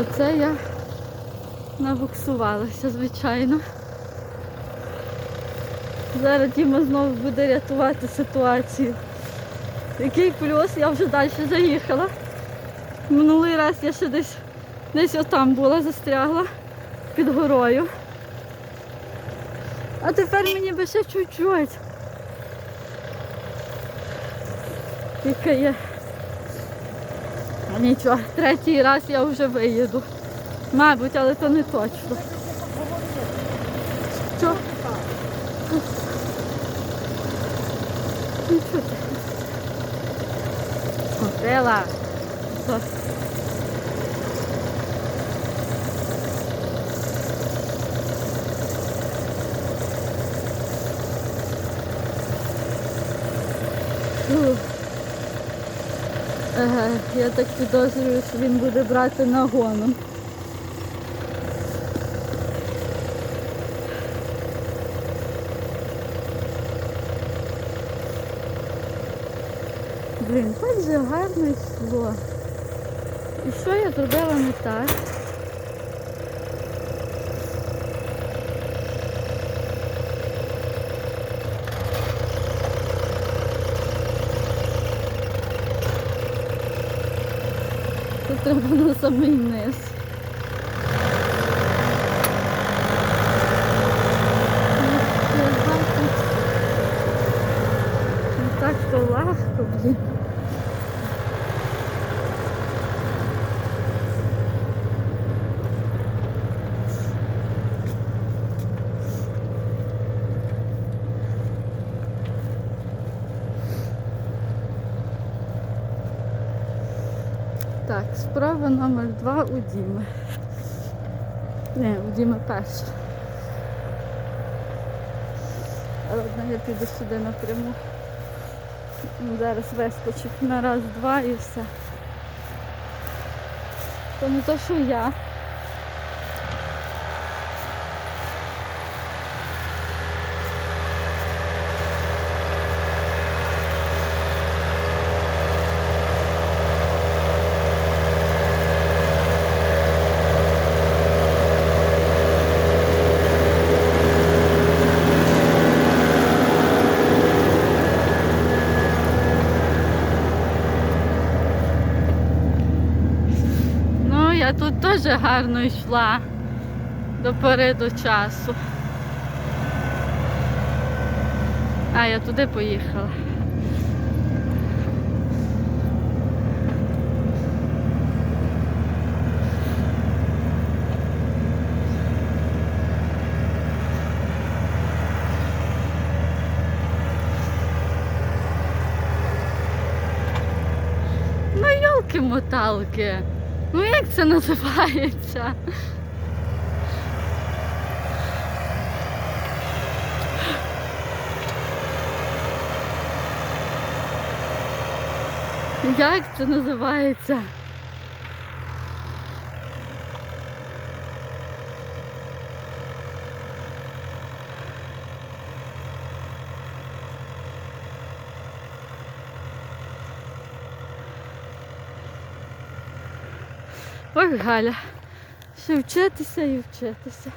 Оце я набуксувалася, звичайно. Зараз Діма знову буде рятувати ситуацію. Який плюс, я вже далі заїхала. Минулий раз я ще десь десь отам була, застрягла під горою. А тепер мені би ще чуть-чуть. Яка я. Нічого, третій раз я вже виїду. Мабуть, але то не точно. Що? Нічого. Що? Я так підозрюю, що він буде брати нагоном. Блін, так же гарно йшло. І що я зробила не так? Тут треба на самий низ. Не так то легко, блін. Так, справа номер два у Діми. Не, у Діми перша. Одна я піду сюди напряму. Зараз вискочить на раз, два і все. Тому то, що я. Ну, тут теж гарно йшла до пори часу. А, я туди поїхала. Ну, йолки-моталки. Ну як це називається? Як це називається? Ой, Галя, ще вчитися і вчитися.